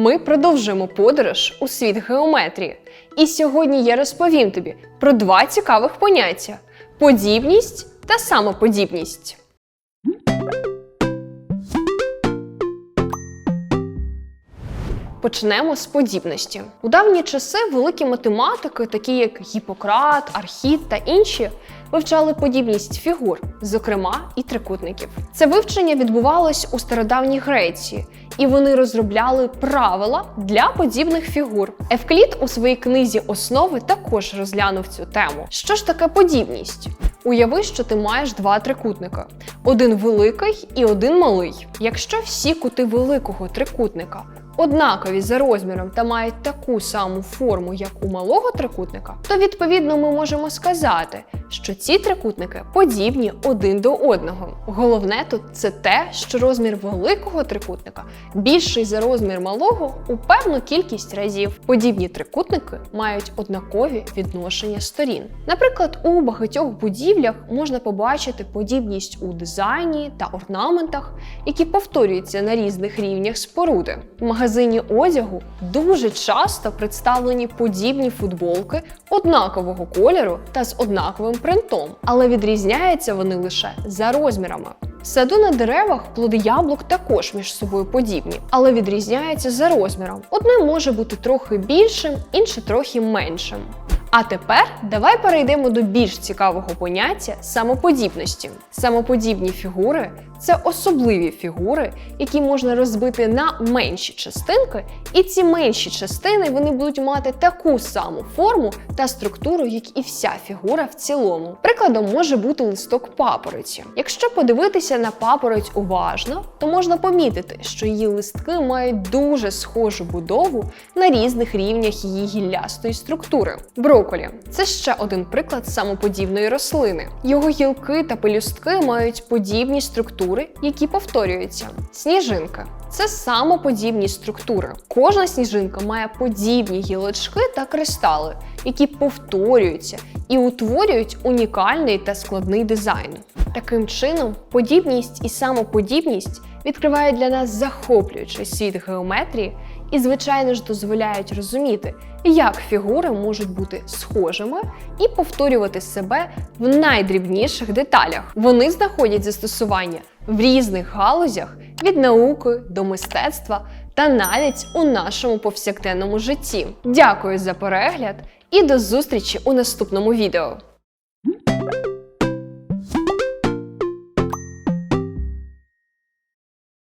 Ми продовжуємо подорож у світ геометрії. І сьогодні я розповім тобі про два цікавих поняття: подібність та самоподібність. Почнемо з подібності. У давні часи великі математики, такі як Гіппократ, Архіт та інші, вивчали подібність фігур, зокрема і трикутників. Це вивчення відбувалось у стародавній Греції, і вони розробляли правила для подібних фігур. Евклід у своїй книзі Основи також розглянув цю тему. Що ж таке подібність? Уяви, що ти маєш два трикутника: один великий і один малий. Якщо всі кути великого трикутника однакові за розміром та мають таку саму форму, як у малого трикутника, то відповідно ми можемо сказати, що ці трикутники подібні один до одного. Головне тут це те, що розмір великого трикутника більший за розмір малого у певну кількість разів. Подібні трикутники мають однакові відношення сторін. Наприклад, у багатьох будівлях можна побачити подібність у дизайні та орнаментах, які повторюються на різних рівнях споруди. В магазині одягу дуже часто представлені подібні футболки однакового кольору та з однаковим принтом, але відрізняються вони лише за розмірами. Саду на деревах плоди яблук також між собою подібні, але відрізняються за розміром. Одне може бути трохи більшим, інше трохи меншим. А тепер давай перейдемо до більш цікавого поняття самоподібності. Самоподібні фігури це особливі фігури, які можна розбити на менші частинки, і ці менші частини вони будуть мати таку саму форму та структуру, як і вся фігура в цілому. Прикладом може бути листок папороті. Якщо подивитися на папороть уважно, то можна помітити, що її листки мають дуже схожу будову на різних рівнях її гіллястої структури. Броколі це ще один приклад самоподібної рослини. Його гілки та пелюстки мають подібні структури, які повторюються. Сніжинка це самоподібні структури. Кожна сніжинка має подібні гілочки та кристали, які повторюються і утворюють унікальний та складний дизайн. Таким чином, подібність і самоподібність відкривають для нас захоплюючий світ геометрії і, звичайно ж, дозволяють розуміти, як фігури можуть бути схожими і повторювати себе в найдрібніших деталях. Вони знаходять застосування в різних галузях від науки до мистецтва та навіть у нашому повсякденному житті. Дякую за перегляд і до зустрічі у наступному відео.